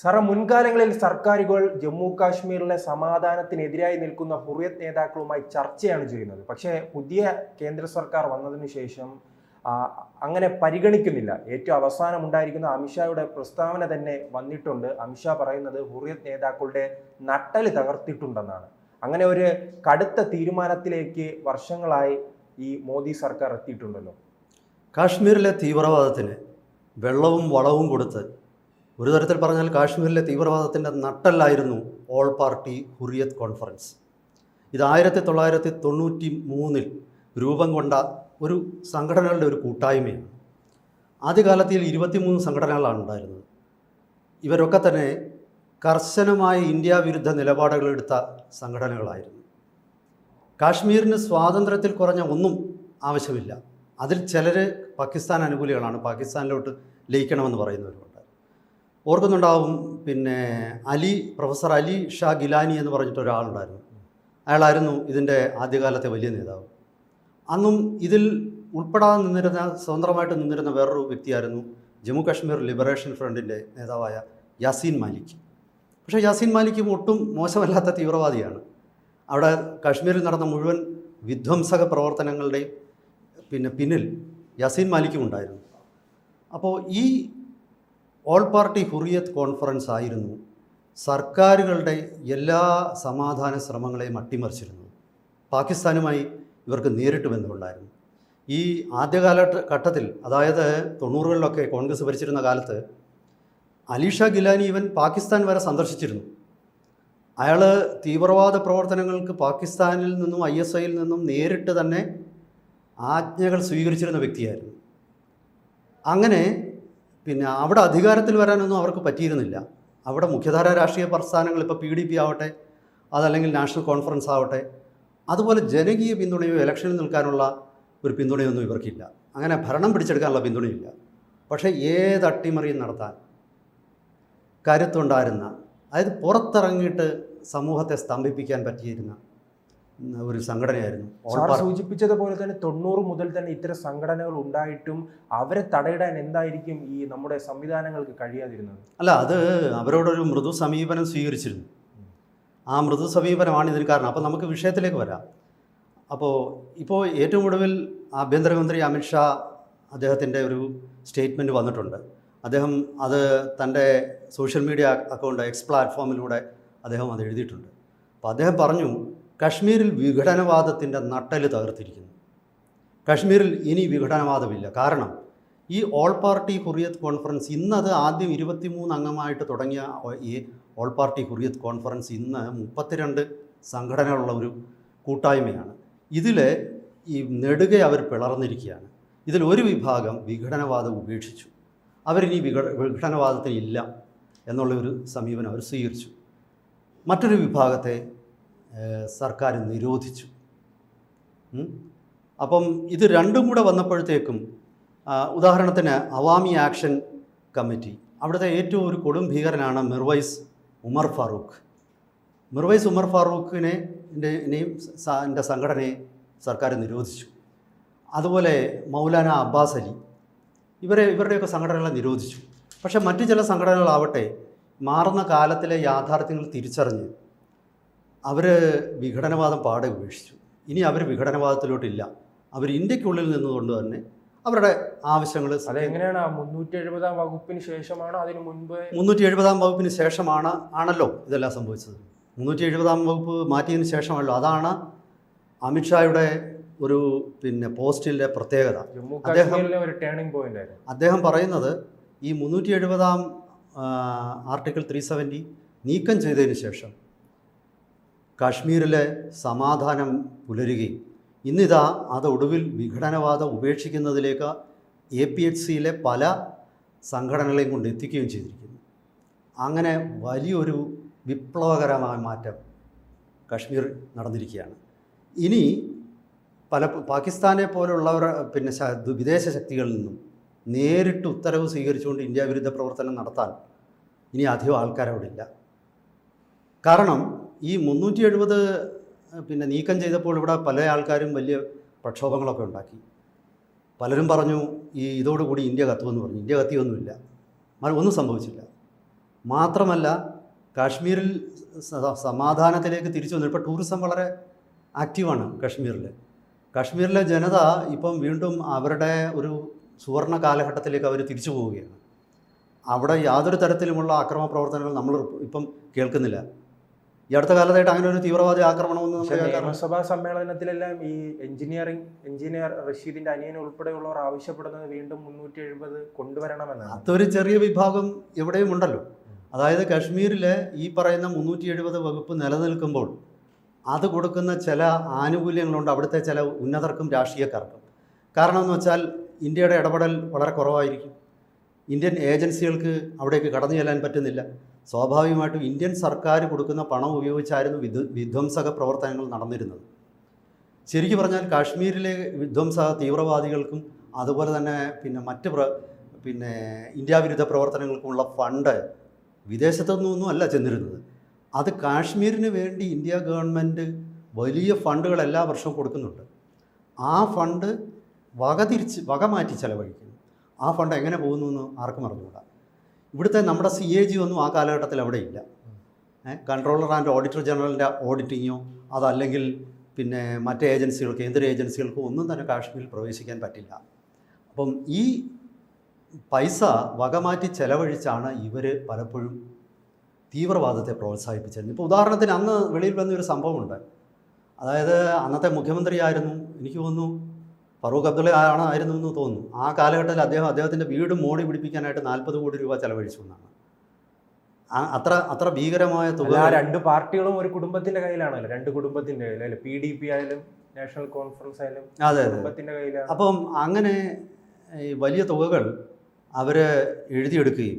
Sara മുൻകാലങ്ങളിൽ സർക്കാരുകൾ ജമ്മു കാശ്മീരിലെ സമാധാനത്തിനെതിരായി നിൽക്കുന്ന ഹുറിയത് നേതാക്കളുമായി ചർച്ചയാണ് ചെയ്യുന്നത്. പക്ഷേ പുതിയ കേന്ദ്ര സർക്കാർ വന്നതിന് ശേഷം അങ്ങനെ പരിഗണിക്കുന്നില്ല. ഏറ്റവും അവസാനം ഉണ്ടായിരിക്കുന്ന അമിത്ഷായുടെ പ്രസ്താവന തന്നെ വന്നിട്ടുണ്ട്. അമിത്ഷാ പറയുന്നത് ഹുറിയത് നേതാക്കളുടെ നട്ടൽ തകർത്തിട്ടുണ്ടെന്നാണ്. അങ്ങനെ ഒരു കടുത്ത തീരുമാനത്തിലേക്ക് വർഷങ്ങളായി ഈ മോദി സർക്കാർ എത്തിയിട്ടുണ്ടല്ലോ. കാശ്മീരിലെ തീവ്രവാദത്തിന് വെള്ളവും വളവും കൊടുത്ത് ഒരു തരത്തിൽ പറഞ്ഞാൽ കാശ്മീരിലെ തീവ്രവാദത്തിന്റെ നട്ടല്ലായിരുന്നു ഓൾ പാർട്ടി ഹുറിയത്ത് കോൺഫറൻസ്. ഇത് ആയിരത്തി തൊള്ളായിരത്തി തൊണ്ണൂറ്റി മൂന്നിൽ രൂപം കൊണ്ട ഒരു സംഘടനകളുടെ ഒരു കൂട്ടായ്മയാണ്. ആദ്യകാലത്ത് ഇതിൽ ഇരുപത്തിമൂന്ന് സംഘടനകളാണ് ഉണ്ടായിരുന്നത്. ഇവരൊക്കെ തന്നെ കർശനമായ ഇന്ത്യ വിരുദ്ധ നിലപാടുകളെടുത്ത സംഘടനകളായിരുന്നു. കാശ്മീരിന് സ്വാതന്ത്ര്യത്തിൽ കുറഞ്ഞ ഒന്നും ആവശ്യമില്ല. അതിൽ ചിലർ പാകിസ്ഥാൻ അനുകൂലികളാണ്. പാകിസ്ഥാനിലോട്ട് ലയിക്കണമെന്ന് പറയുന്നവരുണ്ട് ഓർക്കുന്നുണ്ടാവും. പിന്നെ അലി പ്രൊഫസർ അലി ഷാ ഗിലാനി എന്ന് പറഞ്ഞിട്ട് ഒരാളുണ്ടായിരുന്നു. അയാളായിരുന്നു ഇതിന്റെ ആദ്യകാലത്തെ വലിയ നേതാവ്. അന്നും ഇതിൽ ഉൾപ്പെടാതെ നിന്നിരുന്ന സ്വതന്ത്രമായിട്ട് നിന്നിരുന്ന വേറൊരു വ്യക്തിയായിരുന്നു ജമ്മു കാശ്മീർ ലിബറേഷൻ ഫ്രണ്ടിന്റെ നേതാവായ യാസീൻ മാലിക്. പക്ഷേ യാസീൻ മാലിക്കും ഒട്ടും മോശമല്ലാത്ത തീവ്രവാദിയാണ്. അവിടെ കാശ്മീരിൽ നടന്ന മുഴുവൻ വിധ്വംസക പ്രവർത്തനങ്ങളുടെയും പിന്നെ പിന്നിൽ യാസീൻ മാലിക്കും ഉണ്ടായിരുന്നു. അപ്പോൾ ഈ ഓൾ പാർട്ടി ഹുറിയത്ത് കോൺഫറൻസ് ആയിരുന്നു. സർക്കാരുകളുടെ എല്ലാ സമാധാന ശ്രമങ്ങളെയും അട്ടിമറിച്ചിരുന്നത് പാകിസ്ഥാനുമായി ഇവർക്ക് നേരിട്ട് ബന്ധമുണ്ടായിരുന്നു. ഈ ആദ്യകാല ഘട്ടത്തിൽ അതായത് തൊണ്ണൂറുകളിലൊക്കെ കോൺഗ്രസ് ഭരിച്ചിരുന്ന കാലത്ത് അലീഷ ഗിലാനി ഇവൻ പാകിസ്ഥാൻ വരെ സന്ദർശിച്ചിരുന്നു. അയാൾ തീവ്രവാദ പ്രവർത്തനങ്ങൾക്ക് പാകിസ്ഥാനിൽ നിന്നും ഐ എസ് ഐയിൽ നിന്നും നേരിട്ട് തന്നെ ആജ്ഞകൾ സ്വീകരിച്ചിരുന്ന വ്യക്തിയായിരുന്നു. അങ്ങനെ പിന്നെ അവിടെ അധികാരത്തിൽ വരാനൊന്നും അവർക്ക് പറ്റിയിരുന്നില്ല. അവിടെ മുഖ്യധാര രാഷ്ട്രീയ പ്രസ്ഥാനങ്ങൾ ഇപ്പോൾ പി ഡി പി ആവട്ടെ അതല്ലെങ്കിൽ നാഷണൽ കോൺഫറൻസ് ആവട്ടെ അതുപോലെ ജനകീയ പിന്തുണയോ ഇലക്ഷനിൽ നിൽക്കാനുള്ള ഒരു പിന്തുണയൊന്നും ഇവർക്കില്ല. അങ്ങനെ ഭരണം പിടിച്ചെടുക്കാനുള്ള പിന്തുണയില്ല. പക്ഷേ ഏത് അട്ടിമറിയും നടത്താൻ കരുത്തുണ്ടായിരുന്ന അതായത് പുറത്തിറങ്ങിയിട്ട് സമൂഹത്തെ സ്തംഭിപ്പിക്കാൻ പറ്റിയിരുന്ന ഒരു സംഘടനയായിരുന്നു. സൂചിപ്പിച്ചത് സാർ സൂചിപ്പിച്ചതുപോലെ തന്നെ തൊണ്ണൂറ് മുതൽ തന്നെ ഇത്തരം സംഘടനകൾ ഉണ്ടായിട്ടും അവരെ തടയിടാൻ എന്തായിരിക്കും ഈ നമ്മുടെ സംവിധാനങ്ങൾക്ക് കഴിയാതിരുന്നത്? അല്ല അത് അവരോടൊരു മൃദു സമീപനം സ്വീകരിച്ചിരുന്നു. ആ മൃദു സമീപനമാണ് ഇതിന് കാരണം. അപ്പോൾ നമുക്ക് വിഷയത്തിലേക്ക് വരാം. അപ്പോൾ ഇപ്പോൾ ഏറ്റവും ഒടുവിൽ ആഭ്യന്തരമന്ത്രി അമിത്ഷാ അദ്ദേഹത്തിന്റെ ഒരു സ്റ്റേറ്റ്മെന്റ് വന്നിട്ടുണ്ട്. അദ്ദേഹം അത് തന്റെ സോഷ്യൽ മീഡിയ അക്കൗണ്ട് എക്സ് പ്ലാറ്റ്ഫോമിലൂടെ അദ്ദേഹം അത് എഴുതിയിട്ടുണ്ട്. അപ്പോൾ അദ്ദേഹം പറഞ്ഞു കശ്മീരിൽ വിഘടനവാദത്തിന്റെ നട്ടൽ തകർത്തിരിക്കുന്നു. കശ്മീരിൽ ഇനി വിഘടനവാദമില്ല. കാരണം ഈ ഓൾ പാർട്ടി ഹുറിയത്ത് കോൺഫറൻസ് ഇന്നത് ആദ്യം ഇരുപത്തിമൂന്ന് അംഗമായിട്ട് തുടങ്ങിയ ഈ ഓൾ പാർട്ടി ഹുറിയത്ത് കോൺഫറൻസ് ഇന്ന് മുപ്പത്തിരണ്ട് സംഘടനകളുള്ള ഒരു കൂട്ടായ്മയാണ്. ഇതിൽ ഈ നെടുകെ അവർ പിളർന്നിരിക്കുകയാണ്. ഇതിൽ ഒരു വിഭാഗം വിഘടനവാദം ഉപേക്ഷിച്ചു. അവരിനി വിഘ വിഘടനവാദത്തിന് ഇല്ല എന്നുള്ള ഒരു സമീപനം അവർ സ്വീകരിച്ചു. മറ്റൊരു വിഭാഗത്തെ സർക്കാർ നിരോധിച്ചു. അപ്പം ഇത് രണ്ടും കൂടെ വന്നപ്പോഴത്തേക്കും ഉദാഹരണത്തിന് അവാമി ആക്ഷൻ കമ്മിറ്റി അവിടുത്തെ ഏറ്റവും ഒരു കൊടും ഭീകരനാണ് മിർവൈസ് ഉമർ ഫാറൂഖ്. മിർവൈസ് ഉമർ ഫാറൂഖിനെ നെയും എന്റെ സംഘടനയെ സർക്കാർ നിരോധിച്ചു. അതുപോലെ മൗലാന അബ്ബാസ് അലി ഇവരെ ഇവരുടെയൊക്കെ സംഘടനകളെ നിരോധിച്ചു. പക്ഷേ മറ്റു ചില സംഘടനകളാവട്ടെ മാറുന്ന കാലത്തിലെ യാഥാർത്ഥ്യങ്ങൾ തിരിച്ചറിഞ്ഞ് അവർ വിഘടനവാദം പാടെ ഉപേക്ഷിച്ചു. ഇനി അവർ വിഘടനവാദത്തിലോട്ടില്ല. അവർ ഇന്ത്യക്കുള്ളിൽ നിന്നുകൊണ്ട് തന്നെ അവരുടെ ആവശ്യങ്ങൾ അതെങ്ങനെയാണ് മുന്നൂറ്റി എഴുപതാം വകുപ്പിന് ശേഷമാണോ അതിന് മുൻപ് മുന്നൂറ്റി എഴുപതാം വകുപ്പിന് ശേഷമാണ് ആണല്ലോ ഇതെല്ലാം സംഭവിച്ചത്. മുന്നൂറ്റി എഴുപതാം വകുപ്പ് മാറ്റിയതിന് ശേഷമാണല്ലോ. അതാണ് അമിത്ഷായുടെ ഒരു പിന്നെ പോസ്റ്റിന്റെ പ്രത്യേകത. അദ്ദേഹം- ഒരു ടേണിംഗ് പോയിന്റ് അദ്ദേഹം പറയുന്നത് ഈ മുന്നൂറ്റി എഴുപതാം ആർട്ടിക്കിൾ ത്രീ സെവന്റി നീക്കം ചെയ്തതിന് ശേഷം കാശ്മീരിലെ സമാധാനം പുലരുകയും. ഇന്നിതാ അത് ഒടുവിൽ വിഘടനവാദം ഉപേക്ഷിക്കുന്നതിലേക്ക് എ പി എച്ച് സിയിലെ പല സംഘടനകളെയും കൊണ്ട് എത്തിക്കുകയും ചെയ്തിരിക്കുന്നു. അങ്ങനെ വലിയൊരു വിപ്ലവകരമായ മാറ്റം കാശ്മീർ നടന്നിരിക്കുകയാണ്. ഇനി പല പാകിസ്ഥാനെ പോലുള്ളവർ പിന്നെ വിദേശ ശക്തികളിൽ നിന്നും നേരിട്ട് ഉത്തരവ് സ്വീകരിച്ചുകൊണ്ട് ഇന്ത്യ വിരുദ്ധ പ്രവർത്തനം നടത്താൻ ഇനി അധികം ആൾക്കാരവിടെ ഇല്ല. കാരണം ഈ മുന്നൂറ്റി എഴുപത് പിന്നെ നീക്കം ചെയ്തപ്പോൾ ഇവിടെ പല ആൾക്കാരും വലിയ പ്രക്ഷോഭങ്ങളൊക്കെ ഉണ്ടാക്കി. പലരും പറഞ്ഞു ഈ ഇതോടുകൂടി ഇന്ത്യ കത്തുമെന്ന് പറഞ്ഞു. ഇന്ത്യ കത്തിയൊന്നുമില്ല. ഒന്നും സംഭവിച്ചില്ല. മാത്രമല്ല കാശ്മീരിൽ സമാധാനത്തിലേക്ക് തിരിച്ചു വന്നു. ഇപ്പോൾ ടൂറിസം വളരെ ആക്റ്റീവാണ് കാശ്മീരിൽ. കാശ്മീരിലെ ജനത ഇപ്പം വീണ്ടും അവരുടെ ഒരു സുവർണ കാലഘട്ടത്തിലേക്ക് അവർ തിരിച്ചു പോവുകയാണ്. അവിടെ യാതൊരു തരത്തിലുമുള്ള അക്രമ പ്രവർത്തനങ്ങൾ നമ്മൾ ഇപ്പം കേൾക്കുന്നില്ല. ഈ അടുത്ത കാലത്തായിട്ട് അങ്ങനെ ഒരു തീവ്രവാദി ആക്രമണമൊന്നും നിയമസഭാ സമ്മേളനത്തിലെല്ലാം ഈ എഞ്ചിനീയറിംഗ് എഞ്ചിനീയർ റഷീദിന്റെ അനിയൻ ഉൾപ്പെടെയുള്ളവർ ആവശ്യപ്പെടുന്നത് വീണ്ടും മുന്നൂറ്റി എഴുപത് കൊണ്ടുവരണമെന്നാണ്. അതൊരു ചെറിയ വിഭാഗം എവിടെയും ഉണ്ടല്ലോ. അതായത് കാശ്മീരിലെ ഈ പറയുന്ന മുന്നൂറ്റി എഴുപത് വകുപ്പ് നിലനിൽക്കുമ്പോൾ അത് കൊടുക്കുന്ന ചില ആനുകൂല്യങ്ങളുണ്ട്. അവിടുത്തെ ചില ഉന്നതർക്കും രാഷ്ട്രീയക്കാർക്കും. കാരണം എന്ന് വെച്ചാൽ ഇന്ത്യയുടെ ഇടപെടൽ വളരെ കുറവായിരിക്കും. ഇന്ത്യൻ ഏജൻസികൾക്ക് അവിടേക്ക് കടന്നു ചെല്ലാൻ പറ്റുന്നില്ല. സ്വാഭാവികമായിട്ടും ഇന്ത്യൻ സർക്കാർ കൊടുക്കുന്ന പണം ഉപയോഗിച്ചായിരുന്നു വിധ വിധ്വംസക പ്രവർത്തനങ്ങൾ നടന്നിരുന്നത്. ശരിക്കും പറഞ്ഞാൽ കാശ്മീരിലെ വിധ്വംസ തീവ്രവാദികൾക്കും അതുപോലെ തന്നെ പിന്നെ മറ്റ് പ്ര പിന്നെ ഇന്ത്യ വിരുദ്ധ പ്രവർത്തനങ്ങൾക്കുമുള്ള ഫണ്ട് വിദേശത്തുനിന്നൊന്നും അല്ല ചെന്നിരുന്നത്. അത് കാശ്മീരിന് വേണ്ടി ഇന്ത്യ ഗവൺമെന്റ് വലിയ ഫണ്ടുകൾ എല്ലാ വർഷവും കൊടുക്കുന്നുണ്ട്. ആ ഫണ്ട് വകതിരിച്ച് വക മാറ്റി ചെലവഴിക്കുന്നു. ആ ഫണ്ട് എങ്ങനെ പോകുന്നു എന്ന് ആർക്കും അറിഞ്ഞുകൂടാ. ഇവിടുത്തെ നമ്മുടെ സി എ ജി ഒന്നും ആ കാലഘട്ടത്തിൽ അവിടെ ഇല്ല. കൺട്രോളർ ആൻഡ് ഓഡിറ്റർ ജനറലിന്റെ ഓഡിറ്റിങ്ങോ അതല്ലെങ്കിൽ പിന്നെ മറ്റ് ഏജൻസികൾ കേന്ദ്ര ഏജൻസികൾക്കോ ഒന്നും തന്നെ കാശ്മീരിൽ പ്രവേശിക്കാൻ പറ്റില്ല. അപ്പം ഈ പൈസ വകമാറ്റി ചെലവഴിച്ചാണ് ഇവർ പലപ്പോഴും തീവ്രവാദത്തെ പ്രോത്സാഹിപ്പിച്ചിരുന്നത് ഇപ്പോൾ ഉദാഹരണത്തിന് അന്ന് വെളിയിൽ വന്നൊരു സംഭവമുണ്ട്. അതായത് അന്നത്തെ മുഖ്യമന്ത്രിയായിരുന്നു എനിക്ക് തോന്നുന്നു ഫറൂഖ് അബ്ദുള്ള ആണ് ആയിരുന്നു എന്ന് തോന്നുന്നു. ആ കാലഘട്ടത്തിൽ അദ്ദേഹം അദ്ദേഹത്തിന്റെ വീട് മോടി പിടിപ്പിക്കാനായിട്ട് നാൽപ്പത് കോടി രൂപ ചെലവഴിച്ചു എന്നാണ്. അത്ര അത്ര ഭീകരമായ തുക രണ്ട് പാർട്ടികളും ഒരു കുടുംബത്തിന്റെ കയ്യിലാണല്ലോ. രണ്ട് കുടുംബത്തിന്റെ കയ്യിൽ അല്ലെ പി ഡി പി ആയാലും നാഷണൽ കോൺഫറൻസ് ആയാലും അതെ അതെ കുടുംബത്തിന്റെ കയ്യിലാണ്. അപ്പം അങ്ങനെ ഈ വലിയ തുകകൾ അവർ എഴുതിയെടുക്കുകയും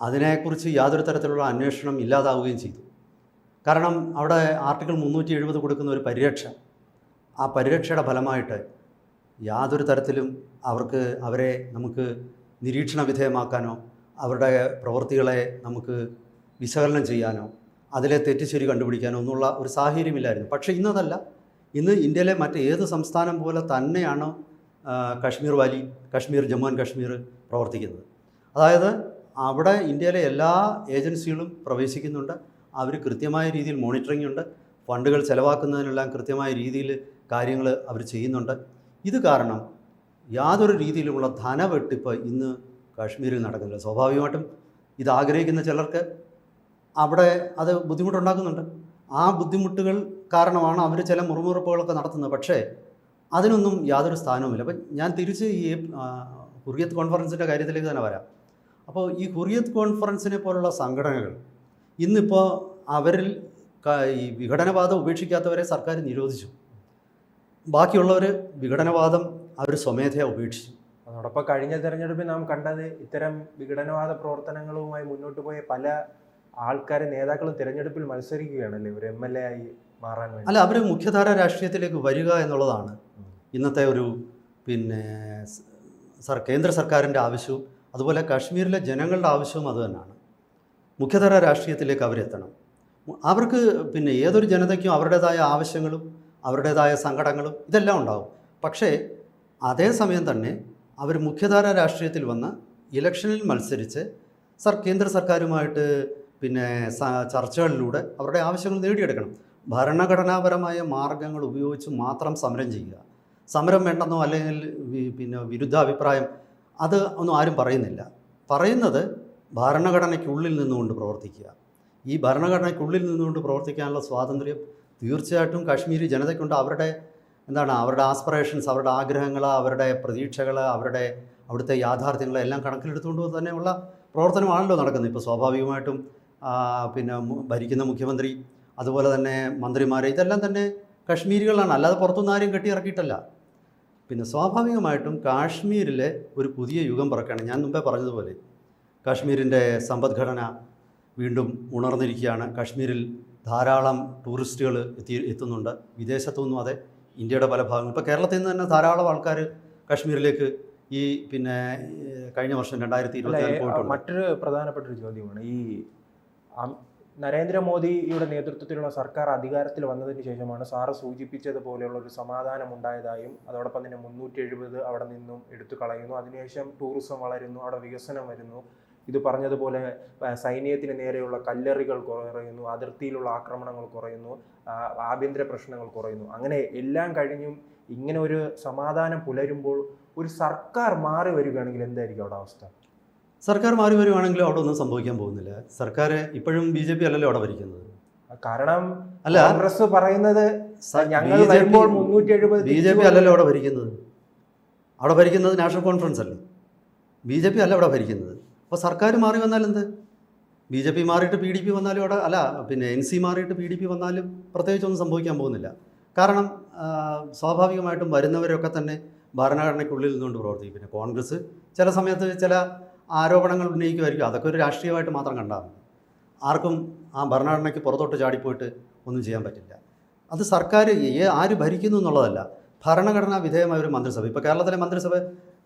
അതിനെക്കുറിച്ച് യാതൊരു തരത്തിലുള്ള അന്വേഷണം ഇല്ലാതാവുകയും ചെയ്തു. കാരണം അവിടെ ആർട്ടിക്കിൾ മുന്നൂറ്റി എഴുപത് കൊടുക്കുന്ന ഒരു പരിരക്ഷ. ആ പരിരക്ഷയുടെ ഫലമായിട്ട് യാതൊരു തരത്തിലും അവർക്ക് അവരെ നമുക്ക് നിരീക്ഷണ വിധേയമാക്കാനോ അവരുടെ പ്രവൃത്തികളെ നമുക്ക് വിശകലനം ചെയ്യാനോ അതിലെ തെറ്റുശരി കണ്ടുപിടിക്കാനോ ഒന്നുള്ള ഒരു സാഹചര്യമില്ലായിരുന്നു. പക്ഷേ ഇന്നതല്ല. ഇന്ന് ഇന്ത്യയിലെ മറ്റേത് സംസ്ഥാനം പോലെ തന്നെയാണ് കാശ്മീർ വാലി കാശ്മീർ ജമ്മു ആൻഡ് കാശ്മീർ പ്രവർത്തിക്കുന്നത്. അതായത് അവിടെ ഇന്ത്യയിലെ എല്ലാ ഏജൻസികളും പ്രവേശിക്കുന്നുണ്ട്. അവർ കൃത്യമായ രീതിയിൽ മോണിറ്ററിംഗ് ഉണ്ട്. ഫണ്ടുകൾ ചിലവാക്കുന്നതിനെല്ലാം കൃത്യമായ രീതിയിൽ കാര്യങ്ങൾ അവർ ചെയ്യുന്നുണ്ട്. ഇത് കാരണം യാതൊരു രീതിയിലുമുള്ള ധനവെട്ടിപ്പ് ഇന്ന് കാശ്മീരിൽ നടക്കുന്നില്ല. സ്വാഭാവികമായിട്ടും ഇത് ആഗ്രഹിക്കുന്ന ചിലർക്ക് അവിടെ അത് ബുദ്ധിമുട്ടുണ്ടാക്കുന്നുണ്ട്. ആ ബുദ്ധിമുട്ടുകൾ കാരണമാണ് അവർ ചില മുറിമുറപ്പുകളൊക്കെ നടത്തുന്നത്. പക്ഷേ അതിനൊന്നും യാതൊരു സ്ഥാനവുമില്ല. അപ്പം ഞാൻ തിരിച്ച് ഈ ഹുറിയത്ത് കോൺഫറൻസിന്റെ കാര്യത്തിലേക്ക് തന്നെ വരാം. അപ്പോൾ ഈ ഹുറിയത്ത് കോൺഫറൻസിനെ പോലുള്ള സംഘടനകൾ ഇന്നിപ്പോൾ അവരിൽ ഈ വിഘടനവാദം ഉപേക്ഷിക്കാത്തവരെ സർക്കാർ നിരോധിച്ചു. ബാക്കിയുള്ളവർ വിഘടനവാദം അവർ സ്വമേധയാ ഉപേക്ഷിച്ചു. അതോടൊപ്പം കഴിഞ്ഞ തെരഞ്ഞെടുപ്പിൽ നാം കണ്ടത് ഇത്തരം വിഘടനവാദ പ്രവർത്തനങ്ങളുമായി മുന്നോട്ട് പോയ പല ആൾക്കാരെ നേതാക്കളും തിരഞ്ഞെടുപ്പിൽ മത്സരിക്കുകയാണല്ലേ? ഒരു എം എൽ എ ആയി മാറാൻ വേണ്ടി. അല്ല അവർ മുഖ്യധാര രാഷ്ട്രീയത്തിലേക്ക് വരിക എന്നുള്ളതാണ് ഇന്നത്തെ ഒരു പിന്നെ സർ കേന്ദ്ര സർക്കാരിന്റെ ആവശ്യവും അതുപോലെ കാശ്മീരിലെ ജനങ്ങളുടെ ആവശ്യവും അത് തന്നെയാണ്. മുഖ്യധാര രാഷ്ട്രീയത്തിലേക്ക് അവരെത്തണം. അവർക്ക് പിന്നെ ഏതൊരു ജനതയ്ക്കും അവരുടേതായ ആവശ്യങ്ങളും അവരുടേതായ സങ്കടങ്ങളും ഇതെല്ലാം ഉണ്ടാവും. പക്ഷേ അതേസമയം തന്നെ അവർ മുഖ്യധാര രാഷ്ട്രീയത്തിൽ വന്ന് ഇലക്ഷനിൽ മത്സരിച്ച് സർ കേന്ദ്ര സർക്കാരുമായിട്ട് പിന്നെ ചർച്ചകളിലൂടെ അവരുടെ ആവശ്യങ്ങൾ നേടിയെടുക്കണം. ഭരണഘടനാപരമായ മാർഗങ്ങൾ ഉപയോഗിച്ച് മാത്രം സമരം ചെയ്യുക. സമരം വേണ്ടെന്നോ അല്ലെങ്കിൽ പിന്നെ വിരുദ്ധാഭിപ്രായം അത് ഒന്നും ആരും പറയുന്നില്ല. പറയുന്നത് ഭരണഘടനയ്ക്കുള്ളിൽ നിന്നുകൊണ്ട് പ്രവർത്തിക്കുക. ഈ ഭരണഘടനയ്ക്കുള്ളിൽ നിന്നുകൊണ്ട് പ്രവർത്തിക്കാനുള്ള സ്വാതന്ത്ര്യം തീർച്ചയായിട്ടും കാശ്മീരി ജനതയ്ക്കുണ്ട്. അവരുടെ എന്താണ് അവരുടെ ആസ്പിറേഷൻസ് അവരുടെ ആഗ്രഹങ്ങൾ അവരുടെ പ്രതീക്ഷകൾ അവരുടെ അവിടുത്തെ യാഥാർത്ഥ്യങ്ങൾ എല്ലാം കണക്കിലെടുത്തുകൊണ്ട് തന്നെയുള്ള പ്രവർത്തനമാണല്ലോ നടക്കുന്നത്. ഇപ്പോൾ സ്വാഭാവികമായിട്ടും പിന്നെ ഭരിക്കുന്ന മുഖ്യമന്ത്രി അതുപോലെ തന്നെ മന്ത്രിമാർ ഇതെല്ലാം തന്നെ കശ്മീരികളാണ് അല്ലാതെ പുറത്തുനിന്ന് ആരും കെട്ടിയിറക്കിയിട്ടല്ല. പിന്നെ സ്വാഭാവികമായിട്ടും കാശ്മീരിലെ ഒരു പുതിയ യുഗം പിറക്കുകയാണ്. ഞാൻ മുമ്പേ പറഞ്ഞതുപോലെ കാശ്മീരിന്റെ സമ്പദ്ഘടന വീണ്ടും ഉണർന്നിരിക്കുകയാണ്. കാശ്മീരിൽ ധാരാളം ടൂറിസ്റ്റുകൾ എത്തി എത്തുന്നുണ്ട്. വിദേശത്തുനിന്നും അതെ ഇന്ത്യയുടെ പല ഭാഗങ്ങളും. ഇപ്പോൾ കേരളത്തിൽ നിന്ന് തന്നെ ധാരാളം ആൾക്കാർ കാശ്മീരിലേക്ക് ഈ പിന്നെ കഴിഞ്ഞ വർഷം രണ്ടായിരത്തി ഇരുപത്തി മറ്റൊരു പ്രധാനപ്പെട്ട ഒരു ചോദ്യമാണ് ഈ നരേന്ദ്രമോദിയുടെ നേതൃത്വത്തിലുള്ള സർക്കാർ അധികാരത്തിൽ വന്നതിന് ശേഷമാണ് സാറ് സൂചിപ്പിച്ചതുപോലെയുള്ള ഒരു സമാധാനം ഉണ്ടായതായും അതോടൊപ്പം തന്നെ മുന്നൂറ്റി എഴുപത് അവിടെ നിന്നും എടുത്തു കളയുന്നു. അതിനുശേഷം ടൂറിസം വളരുന്നു അവിടെ വികസനം വരുന്നു. ഇത് പറഞ്ഞതുപോലെ സൈന്യത്തിന് നേരെയുള്ള കല്ലെറികൾ കുറയുന്നു അതിർത്തിയിലുള്ള ആക്രമണങ്ങൾ കുറയുന്നു ആഭ്യന്തര പ്രശ്നങ്ങൾ കുറയുന്നു. അങ്ങനെ എല്ലാം കഴിഞ്ഞും ഇങ്ങനെ ഒരു സമാധാനം പുലരുമ്പോൾ ഒരു സർക്കാർ മാറി വരികയാണെങ്കിൽ എന്തായിരിക്കും അവിടെ അവസ്ഥ? സർക്കാർ മാറി വരുവാണെങ്കിലും അവിടെ ഒന്നും സംഭവിക്കാൻ പോകുന്നില്ല. സർക്കാർ ഇപ്പോഴും ബി ജെ പി അല്ലല്ലോ അവിടെ ഭരിക്കുന്നത്. കാരണം അല്ല കോൺഗ്രസ് പറയുന്നത് ഞങ്ങൾ ബി ജെ വരുമ്പോൾ പി മുന്നൂറ്റി എഴുപത് ബി ജെ പി അല്ലല്ലോ അവിടെ ഭരിക്കുന്നത്. അവിടെ ഭരിക്കുന്നത് നാഷണൽ കോൺഫറൻസ് അല്ലേ? ബി ജെ പി അല്ല അവിടെ ഭരിക്കുന്നത്. അപ്പോൾ സർക്കാർ മാറി വന്നാൽ എന്ത് ബി ജെ പി മാറിയിട്ട് പി ഡി പി വന്നാലും അവിടെ അല്ല പിന്നെ എൻ സി മാറിയിട്ട് പി ഡി പി വന്നാലും പ്രത്യേകിച്ചൊന്നും സംഭവിക്കാൻ പോകുന്നില്ല. കാരണം സ്വാഭാവികമായിട്ടും വരുന്നവരൊക്കെ തന്നെ ഭരണഘടനയ്ക്കുള്ളിൽ നിന്നുകൊണ്ട് പ്രവർത്തിക്കും. പിന്നെ കോൺഗ്രസ് ചില സമയത്ത് ചില ആരോപണങ്ങൾ ഉന്നയിക്കുമായിരിക്കും. അതൊക്കെ ഒരു രാഷ്ട്രീയമായിട്ട് മാത്രം കണ്ടാൽ മതി. ആർക്കും ആ ഭരണഘടനയ്ക്ക് പുറത്തോട്ട് ചാടിപ്പോയിട്ട് ഒന്നും ചെയ്യാൻ പറ്റില്ല. അത് സർക്കാർ ആര് ഭരിക്കുന്നു എന്നുള്ളതല്ല. ഭരണഘടനാ വിധേയമായ ഒരു മന്ത്രിസഭ. ഇപ്പോൾ കേരളത്തിലെ മന്ത്രിസഭ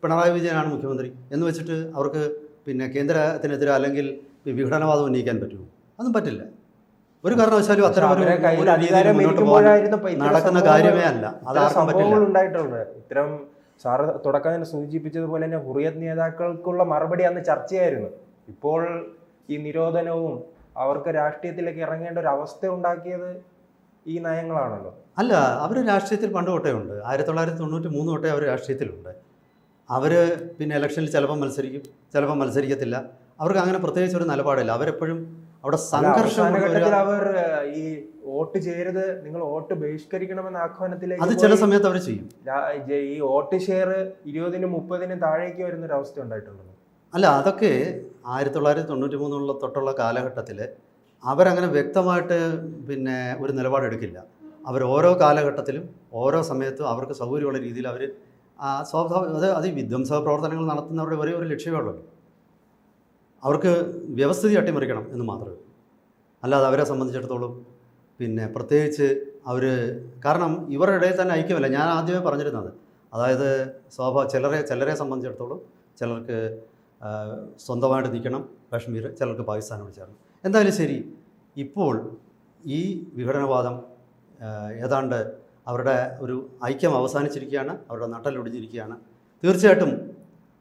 പിണറായി വിജയനാണ് മുഖ്യമന്ത്രി എന്ന് വെച്ചിട്ട് അവർക്ക് പിന്നെ കേന്ദ്രത്തിനെതിരെ അല്ലെങ്കിൽ വിഘടനവാദം ഉന്നയിക്കാൻ പറ്റുമോ? അതും പറ്റില്ല. ഒരു കാരണവശാലും അത്തരം ഒരു നടക്കുന്ന കാര്യമേ അല്ല. അത് ആർക്കും പറ്റില്ല. ഇത്തരം സാറ് തുടക്കം തന്നെ സൂചിപ്പിച്ചതുപോലെ തന്നെ ഹുറിയത് നേതാക്കൾക്കുള്ള മറുപടി അന്ന് ചർച്ചയായിരുന്നു. ഇപ്പോൾ ഈ നിരോധനവും അവർക്ക് രാഷ്ട്രീയത്തിലേക്ക് ഇറങ്ങേണ്ട ഒരു അവസ്ഥ ഉണ്ടാക്കിയത് ഈ നയങ്ങളാണല്ലോ. അല്ല അവർ രാഷ്ട്രീയത്തിൽ പണ്ട് തൊട്ടേ ഉണ്ട്. ആയിരത്തി തൊള്ളായിരത്തി തൊണ്ണൂറ്റി മൂന്ന് തൊട്ടേ അവർ രാഷ്ട്രീയത്തിലുണ്ട്. അവർ പിന്നെ ഇലക്ഷനിൽ ചിലപ്പോൾ മത്സരിക്കും ചിലപ്പോൾ മത്സരിക്കത്തില്ല. അവർക്ക് അങ്ങനെ പ്രത്യേകിച്ച് ഒരു നിലപാടില്ല. അവരെപ്പോഴും അവിടെ സംഘർഷം അവർ ഈ വോട്ട് ചെയ്യരുത് നിങ്ങൾ വോട്ട് ബഹിഷ്കരിക്കണമെന്ന ആഹ്വാനത്തിലേക്ക് അത് ചില സമയത്ത് അവർ ചെയ്യും. ഈ വോട്ട് ഷെയർ ഇരുപതിനും മുപ്പതിനും താഴേക്ക് വരുന്ന ഒരു അവസ്ഥ ഉണ്ടായിട്ടുണ്ടല്ലോ അല്ല അതൊക്കെ ആയിരത്തി തൊള്ളായിരത്തി തൊണ്ണൂറ്റി മൂന്നുള്ള തൊട്ടുള്ള കാലഘട്ടത്തിൽ അവരങ്ങനെ വ്യക്തമായിട്ട് പിന്നെ ഒരു നിലപാടെടുക്കില്ല. അവർ ഓരോ കാലഘട്ടത്തിലും ഓരോ സമയത്തും അവർക്ക് സൗകര്യമുള്ള രീതിയിൽ അവർ സ്വാഭാവിക അത് അത് വിധ്വംസ പ്രവർത്തനങ്ങൾ നടത്തുന്നവരുടെ ഒരേ ഒരു ലക്ഷ്യമേ ഉള്ളൂ. അവർക്ക് വ്യവസ്ഥിതി അട്ടിമറിക്കണം എന്ന് മാത്രമേ അല്ലാതെ അവരെ സംബന്ധിച്ചിടത്തോളം പിന്നെ പ്രത്യേകിച്ച് അവർ കാരണം ഇവരുടെ ഇടയിൽ തന്നെ ഐക്യമല്ല. ഞാൻ ആദ്യമേ പറഞ്ഞിരുന്നത് അതായത് സ്വാഭാവിക ചിലരെ ചിലരെ സംബന്ധിച്ചിടത്തോളം ചിലർക്ക് സ്വന്തമായിട്ട് നിൽക്കണം കാശ്മീർ ചിലർക്ക് പാകിസ്ഥാനോട് ചേർന്ന് എന്തായാലും ശരി ഇപ്പോൾ ഈ വിഘടനവാദം ഏതാണ്ട് അവരുടെ ഒരു ഐക്യം അവസാനിച്ചിരിക്കുകയാണ് അവരുടെ നട്ടലൊടിഞ്ഞിരിക്കുകയാണ് തീർച്ചയായിട്ടും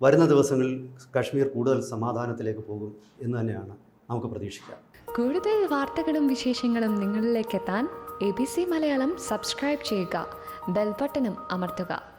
വരുന്ന ദിവസങ്ങളിൽ കാശ്മീർ കൂടുതൽ സമാധാനത്തിലേക്ക് പോകും എന്ന് തന്നെയാണ് നമുക്ക് പ്രതീക്ഷിക്കാം. കൂടുതൽ വാർത്തകളും വിശേഷങ്ങളും നിങ്ങളിലേക്ക് എത്താൻ A B C Malayalam subscribe ചെയ്യുക ബെൽബട്ടനും അമർത്തുക.